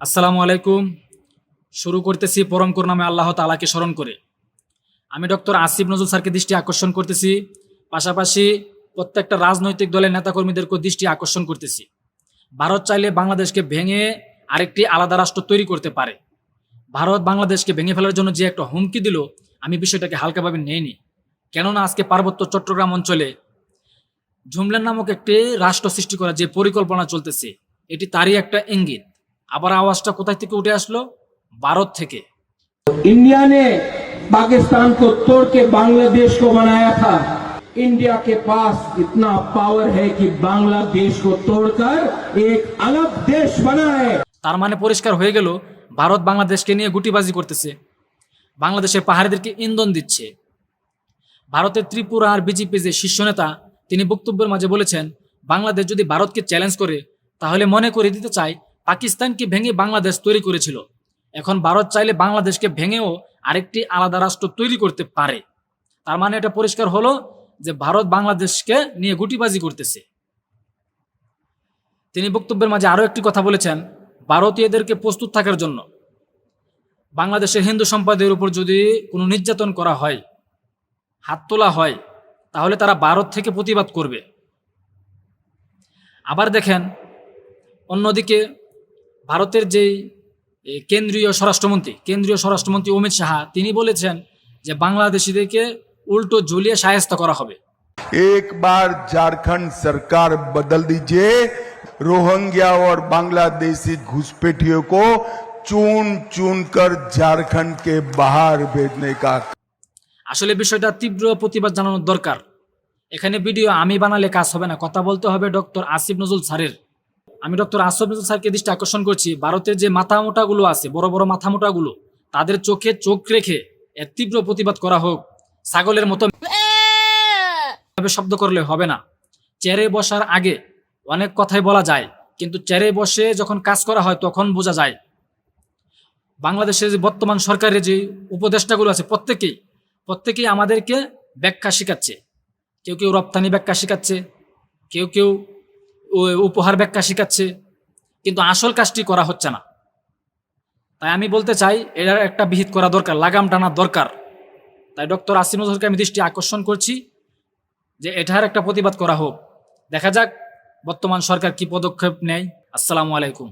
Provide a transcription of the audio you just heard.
আসসালামু আলাইকুম। শুরু করতেছি পরম নামে আল্লাহ তালাকে স্মরণ করে। আমি ডক্টর আসিফ নজরুল স্যারকে দৃষ্টি আকর্ষণ করতেছি, পাশাপাশি প্রত্যেকটা রাজনৈতিক দলের নেতাকর্মীদেরকে দৃষ্টি আকর্ষণ করতেছি। ভারত চাইলে বাংলাদেশকে ভেঙে আরেকটি আলাদা রাষ্ট্র তৈরি করতে পারে। ভারত বাংলাদেশকে ভেঙে ফেলার জন্য যে একটা হুমকি দিল, আমি বিষয়টাকে হালকাভাবে নেইনি। কেননা আজকে পার্বত্য চট্টগ্রাম অঞ্চলে ঝুমলেন নামক একটি রাষ্ট্র সৃষ্টি করার যে পরিকল্পনা চলতেছে, এটি তারই একটা ইঙ্গিত। আবার আওয়াজটা কোথায় থেকে উঠে আসলো ভারত থেকে इंडिया ने पाकिस्तान को तोड़ के बांग्लादेश को बनाया था इंडिया के पास इतना पावर है कि बांग्लादेश को तोड़कर एक अलग देश बनाए তার মানে পরিষ্কার হয়ে গেল ভারত বাংলাদেশকে নিয়ে গুটিবাজি করতেছে বাংলাদেশের পাহাড়িদেরকে ইন্ধন দিচ্ছে ভারতের ত্রিপুরা আর বিজেপি যে শীর্ষ নেতা তিনি বক্তব্যের মাঝে বলেছেন বাংলাদেশ যদি ভারতকে চ্যালেঞ্জ করে তাহলে মনে করে দিতে চায় পাকিস্তানকে ভেঙে বাংলাদেশ তৈরি করেছিল। এখন ভারত চাইলে বাংলাদেশকে ভেঙেও আরেকটি আলাদা রাষ্ট্র তৈরি করতে পারে। তার মানে এটা পরিষ্কার হলো যে ভারত বাংলাদেশকে নিয়ে গুটিবাজি করতেছে। তিনি বক্তব্যের মাঝে আরও একটি কথা বলেছেন, ভারতীয়দেরকে প্রস্তুত থাকার জন্য। বাংলাদেশের হিন্দু সম্প্রদায়ের উপর যদি কোনো নির্যাতন করা হয়, হাত তোলা হয়, তাহলে তারা ভারত থেকে প্রতিবাদ করবে। আবার দেখেন, অন্যদিকে ভারতের যেই এ, কেন্দ্রীয় স্বরাষ্ট্রমন্ত্রী কেন্দ্রীয় স্বরাষ্ট্রমন্ত্রী অমিত শাহ তিনি বলেছেন যে বাংলাদেশিদেরকে উল্টো ঝুলিয়ে সায়স্তা করা হবে एक बार झारखंड सरकार बदल दीजिए रोहिंग्या और बांग्लादेशी घुसपैठियों को चुन चुन कर झारखंड के बाहर भेजने का আসলে বিষয়টা তীব্র প্রতিবাদ জানানোর দরকার এখানে ভিডিও আমি বানালে কাজ হবে না কথা বলতে হবে ডক্টর আসিফ নজরুল স্যারের আমি ডক্টর আসিফ নজরুল স্যারকে দৃষ্টি আকর্ষণ করছি। ভারতের যে মাথা মোটাগুলো আছে, বড় বড় মাথা মোটাগুলো তাদের চোখে চোখ রেখে এর তীব্র প্রতিবাদ করা হোক। ছাগলের মতো শব্দ করলে হবে না। চেয়ারে বসার আগে অনেক কথাই বলা যায়, কিন্তু চেয়ারে বসে যখন কাজ করা হয় তখন বোঝা যায়। বাংলাদেশের যে বর্তমান সরকারের যে উপদেষ্টাগুলো আছে, প্রত্যেকেই প্রত্যেকেই আমাদেরকে ব্যাখ্যা শেখাচ্ছে। কেউ কেউ রপ্তানি ব্যাখ্যা শেখাচ্ছে, কেউ কেউ উপহার ব্যাখ্যা শেখাচ্ছে, কিন্তু আসল কাজটি করা হচ্ছে না। তাই আমি বলতে চাই এটার একটা বিহিত করা দরকার, লাগাম টানা দরকার। তাই ডক্টর আসিম নজরকে আমি দৃষ্টি আকর্ষণ করছি যে এটার একটা প্রতিবাদ করা হোক। দেখা যাক বর্তমান সরকার কি পদক্ষেপ নেয়। আসসালামু আলাইকুম।